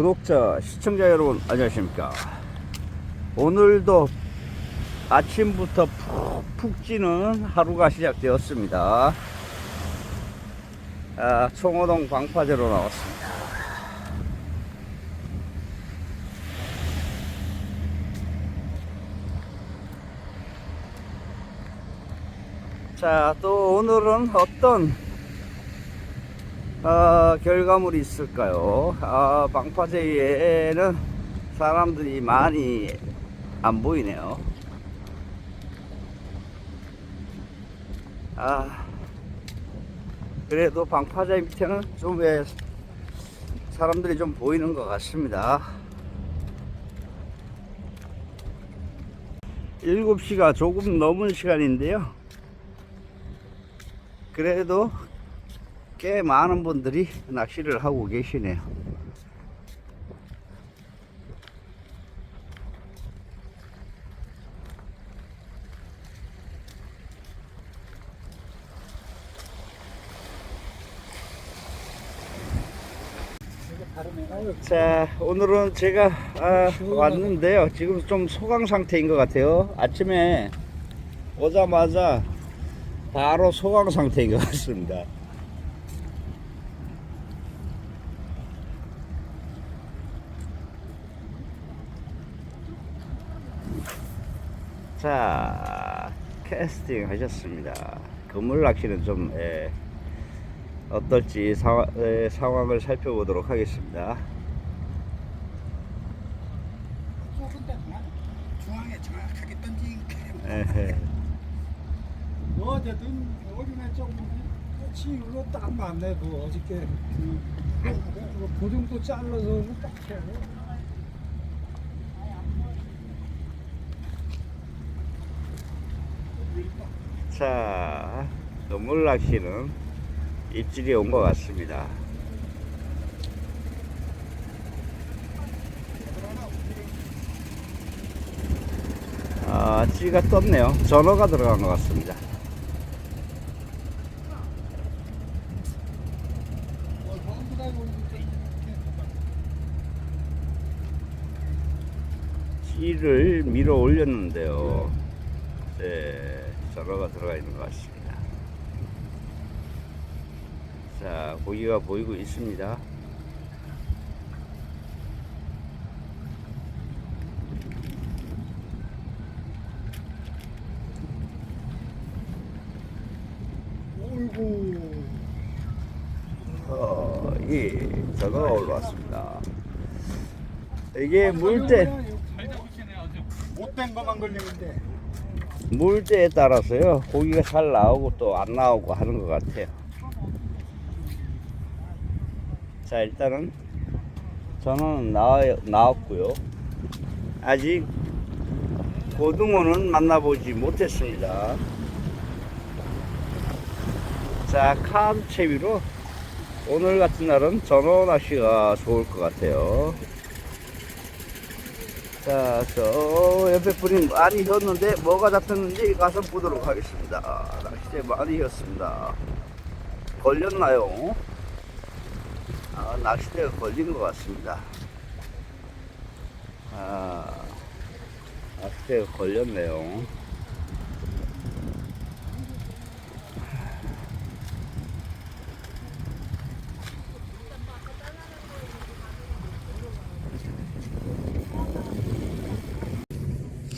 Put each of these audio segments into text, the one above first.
구독자, 시청자 여러분, 안녕하십니까. 오늘도 아침부터 푹푹 찌는 하루가 시작되었습니다. 아, 총호동 방파제로 나왔습니다. 자, 또 오늘은 어떤 어, 결과물이 있을까요? 아, 방파제에는 사람들이 많이 안 보이네요. 아, 그래도 방파제 밑에는 좀 왜 사람들이 좀 보이는 것 같습니다. 7시가 조금 넘은 시간인데요. 그래도 꽤 많은 분들이 낚시를 하고 계시네요. 자, 오늘은 제가 아, 왔는데요. 지금 좀 소강 상태인 것 같아요. 아침에 오자마자 바로 소강 상태인 것 같습니다. 자, 캐스팅 하셨습니다. 그물 낚시는 좀 예, 어떨지 사, 예, 상황을 살펴보도록 하겠습니다. 중앙에 정확하게 에헤. 어제든 어린애 좀 치유로 딱 맞네 그 어저께 그, 그 보증도 잘라서 딱 해. 자, 그물 낚시는 입질이 온 것 같습니다. 아, 찌가 떴네요. 전어가 들어간 것 같습니다. 찌를 밀어 올렸는데요. 네, 전어가 들어가 있는 것 같습니다. 자, 고기가 보이고 있습니다. 어이구 어, 예, 전어가 올라왔습니다. 이게 물때, 못된 것만 걸리는데 물때에 따라서요, 고기가 잘 나오고 또 안 나오고 하는 것 같아요. 자, 일단은 전어는 나와, 나왔고요. 아직 고등어는 만나보지 못했습니다. 자, 카드 채비로 오늘 같은 날은 전어 낚시가 좋을 것 같아요. 자, 저 옆에 분이 많이 혔는데 뭐가 잡혔는지 가서 보도록 하겠습니다. 낚시대 많이 혔습니다. 걸렸나요? 아, 낚시대가 걸린 것 같습니다. 아, 낚시대가 걸렸네요.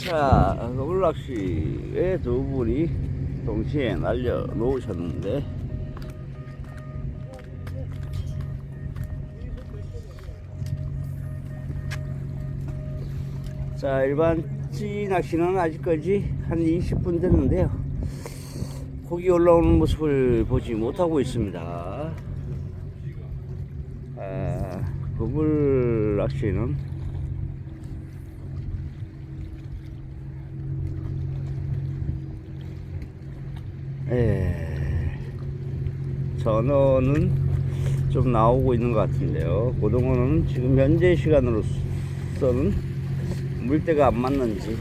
자, 울락시에 두 분이 동시에 날려 놓으셨는데, 자, 일반 찌 낚시는 아직까지 한 20분 됐는데요. 고기 올라오는 모습을 보지 못하고 있습니다. 아, 그물 낚시는 예, 전어는 좀 나오고 있는 것 같은데요. 고등어는 지금 현재 시간으로서는 물때가 안 맞는지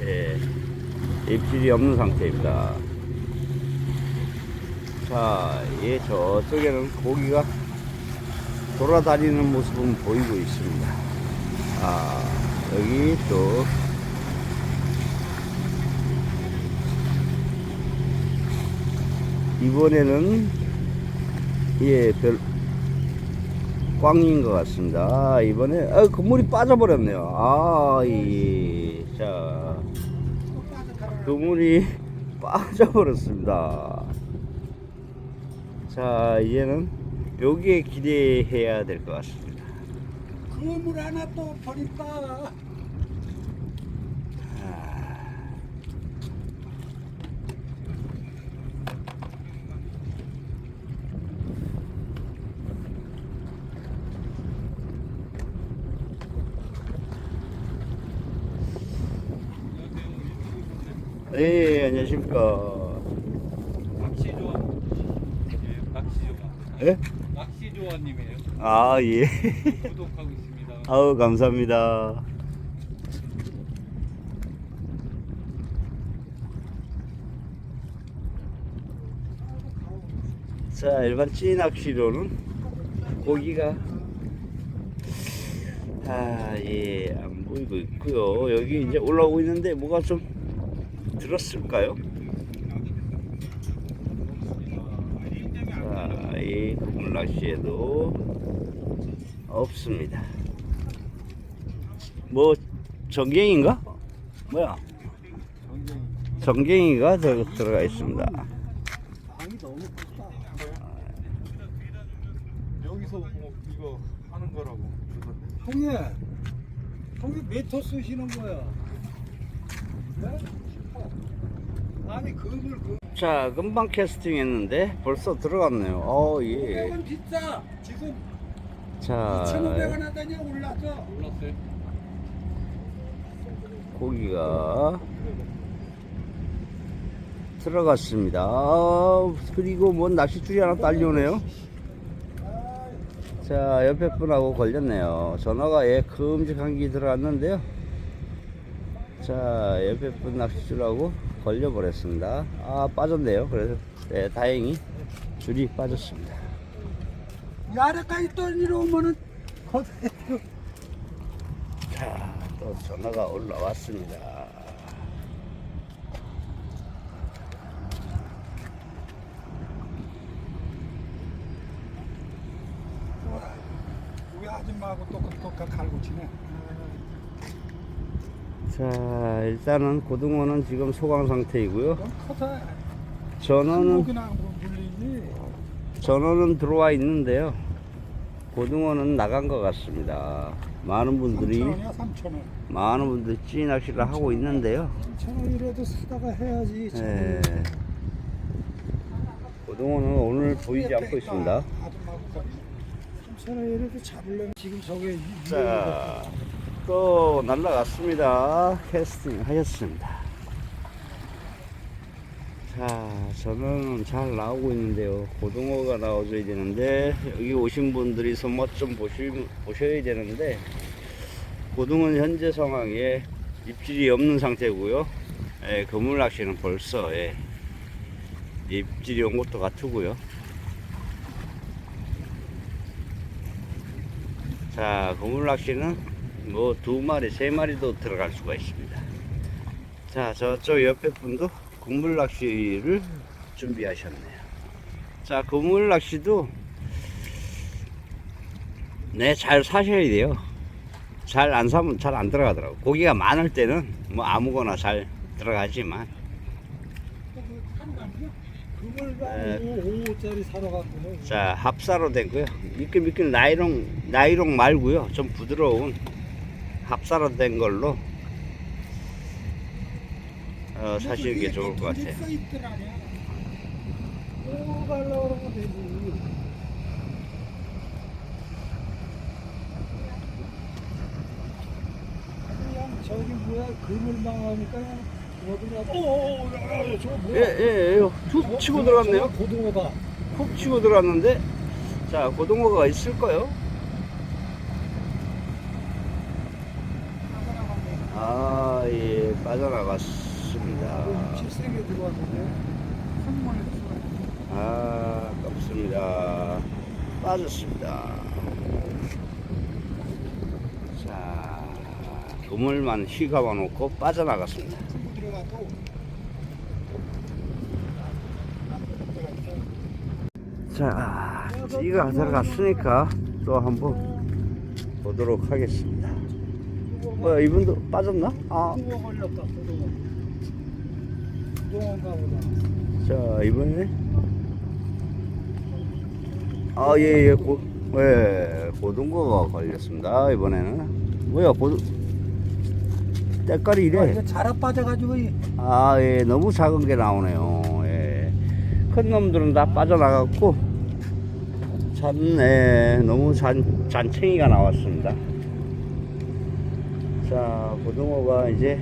예, 입질이 없는 상태입니다. 자, 예, 저쪽에는 고기가 돌아다니는 모습은 보이고 있습니다. 아, 여기 또 이번에는 예, 별 꽝인 것 같습니다. 아, 이번에 아, 그물이 빠져버렸네요. 아, 예. 자, 그물이 빠져버렸습니다. 자, 이제는 여기에 기대해야 될 것 같습니다. 그물 하나 또 버릴까? 네, 안녕하십니까. 낚시 조아. 예, 낚시 조아. 예? 낚시 조아님이에요. 아, 예. 구독하고 있습니다. 아우, 감사합니다. 자, 일반 찌 낚시로는 고기가 아, 예, 안 보이고 있고요. 여기 이제 올라오고 있는데 뭐가 좀 들었을까요? 자, 이 그물 낚시에도 없습니다. 뭐 전갱인가? 뭐야? 전갱이가 저 들어가 있습니다. 방이 너무 크다. 여기서 뭐 이거 하는 거라고. 형님, 형님 메터 쓰시는 거야. 네? 아니 그물 그. 자, 금방 캐스팅했는데 벌써 들어갔네요. 어, 예. 500원 비싸. 지금 자, 2,500원 하더니 올랐어. 몰랐어요? 고기가 들어갔습니다. 아, 그리고 뭔 낚싯줄이 하나 딸려오네요. 자, 옆에 분하고 걸렸네요. 전화가 예, 큼직한 게 들어갔는데요. 자, 옆에 분 낚싯줄하고 걸려버렸습니다. 아, 빠졌네요. 그래서, 네, 다행히 줄이 빠졌습니다. 이 아래까지 떨리러 오면은 거기 자, 또 전화가 올라왔습니다. 우리 아줌마하고 똑똑똑 갈고 치네. 자, 일단은 고등어는 지금 소강 상태이고요. 전어는 물리지. 전어는 들어와 있는데요. 고등어는 나간 것 같습니다. 많은 분들이 3,000원이야 3,000원. 많은 분들이 찌 낚시를 하고 있는데요. 3,000원이라도 사다가 해야지. 예. 고등어는 오늘 보이지 않고 있습니다. 3,000원이라도 잡으려면 지금 저게 자, 또 날라갔습니다. 캐스팅 하셨습니다. 자, 저는 잘 나오고 있는데요. 고등어가 나와줘야 되는데, 여기 오신 분들이 손맛 좀 보시, 보셔야 되는데, 고등어는 현재 상황에 입질이 없는 상태고요. 예, 그물 낚시는 벌써, 예, 입질이 온 것도 같고요. 자, 그물 낚시는 뭐 두 마리, 세 마리도 들어갈 수가 있습니다. 자, 저쪽 옆에 분도 그물 낚시를 준비하셨네요. 자, 그물 낚시도 네, 잘 사셔야 돼요. 잘 안 사면 잘 안 들어가더라고. 고기가 많을 때는 뭐 아무거나 잘 들어가지만 네. 5호짜리 사러 갔거든. 자, 합사로 된고요. 미끌미끌 나이롱 나이롱 말고요. 좀 부드러운 합사로 된 걸로 어, 사시는 게 좋을 것 같아요. 저기 뭐야 그물망 하니까 어디가 오오오 저 뭐야? 예, 예, 예. 툭 치고 들어갔네요. 고등어다. 푹 치고 들어갔는데, 자, 고등어가 있을까요? 아, 예, 빠져나갔습니다. 실세게 들어왔는데, 아, 아깝습니다. 빠졌습니다. 자, 그물만 휘감아 놓고 빠져나갔습니다. 자, 찌가 들어갔으니까 또 한번 보도록 하겠습니다. 뭐야, 이분도 빠졌나? 아, 걸렸다 고등어 고등어인가 보다 자, 이번에. 아, 예, 예, 고, 예, 고등어가 걸렸습니다. 이번에는. 뭐야, 고등, 때깔이 아, 이래. 이거 자라 빠져가지고 이- 아, 예, 너무 작은 게 나오네요. 예. 큰 놈들은 다 빠져나갔고, 잔, 예, 너무 잔, 잔챙이가 나왔습니다. 자, 고등어가 이제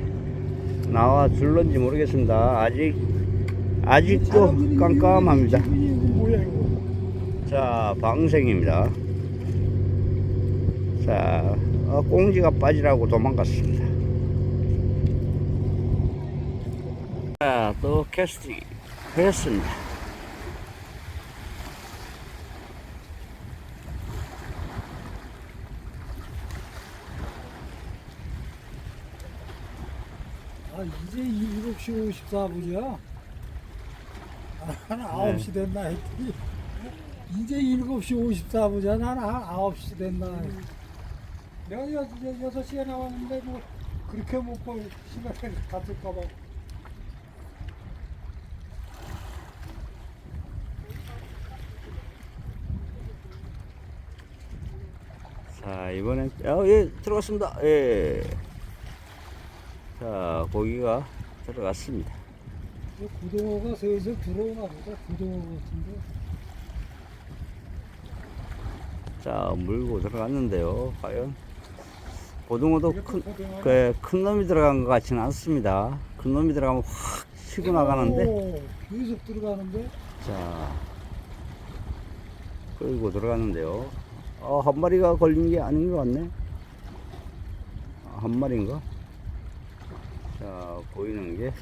나와 줄런지 모르겠습니다. 아직, 아직도 깜깜합니다. 자, 방생입니다. 자, 어, 꽁지가 빠지라고 도망갔습니다. 자, 또 캐스팅 했습니다. 아 이제 7시 54분이야 한 9시 됐나 했더니 이제 7시 54분이야 나는 한 9시 됐나 했더니. 내가 여, 여, 6시에 나왔는데 뭐 그렇게 먹고 시간을 갔을까봐 자, 이번엔, 어, 예, 들어갔습니다. 예. 자, 고기가 들어갔습니다. 이 고등어가 슬슬 들어오나 보다 고등어 같은데 자, 물고 들어갔는데요. 과연. 고등어도 큰. 그, 큰 놈이 들어간 것 같지는 않습니다. 큰 놈이 들어가면 확 치고 나가는데. 오, 계속 들어가는데 자, 끌고 들어갔는데요. 어, 한 마리가 걸린 게 아닌 것 같네. 아, 한 마리인가? 자, 보이는 게.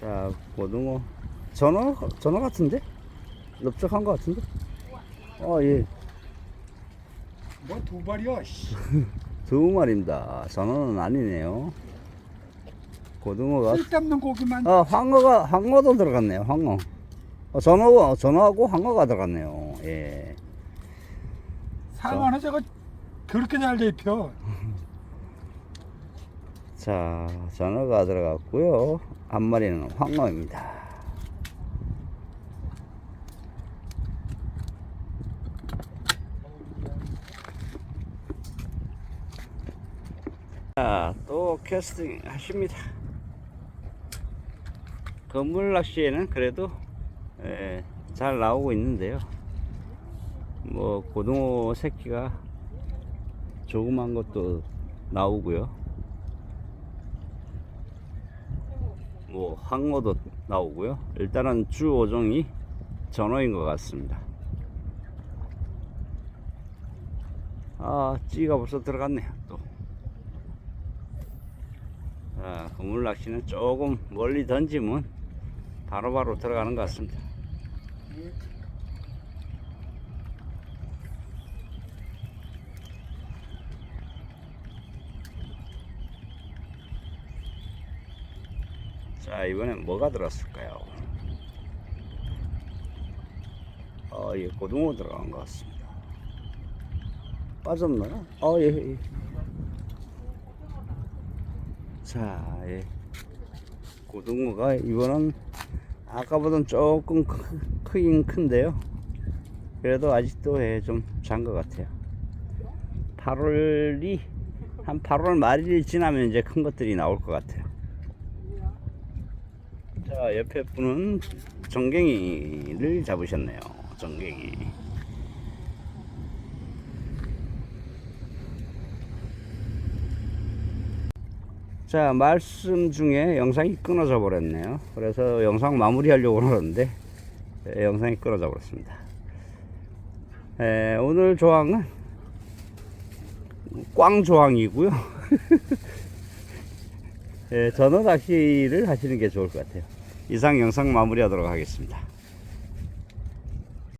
자, 고등어. 전어, 전어 같은데? 넓적한 것 같은데? 어, 예. 뭐두 발이야 씨. 두 마리입니다. 전어는 아니네요. 고등어가 쓸데없는 고기만 아, 황어가, 황어도 들어갔네요, 황어. 어, 전어, 전어하고 황어가 들어갔네요. 예. 상어는 저거 그렇게 잘 잡혀 자, 전어가 들어갔고요. 한 마리는 황어입니다. 자, 또 캐스팅 하십니다. 건물 낚시에는 그래도 예, 잘 나오고 있는데요. 뭐 고등어 새끼가 조그만 것도 나오고요. 뭐 항어도 나오고요. 일단은 주 5종이 전어인 것 같습니다. 아, 찌가 벌써 들어갔네요. 또. 자, 그물 낚시는 조금 멀리 던지면 바로바로 들어가는 것 같습니다. 자, 이번엔 뭐가 들었을까요? 아, 예, 고등어 들어간 것 같습니다. 빠졌나요? 아, 예, 예. 자, 예. 고등어가 이번은 아까보다는 조금 크, 크긴 큰데요. 그래도 아직도 예, 좀잔 것 같아요. 8월이 한 8월 말일 지나면 이제 큰 것들이 나올 것 같아요. 자, 옆에 분은 정갱이를 잡으셨네요. 정갱이. 자, 말씀 중에 영상이 끊어져 버렸네요. 그래서 영상 마무리하려고 하는데 예, 영상이 끊어져 버렸습니다. 에, 오늘 조항은 꽝 조항이고요. 예, 전어 낚시를 하시는 게 좋을 것 같아요. 이상 영상 마무리하도록 하겠습니다.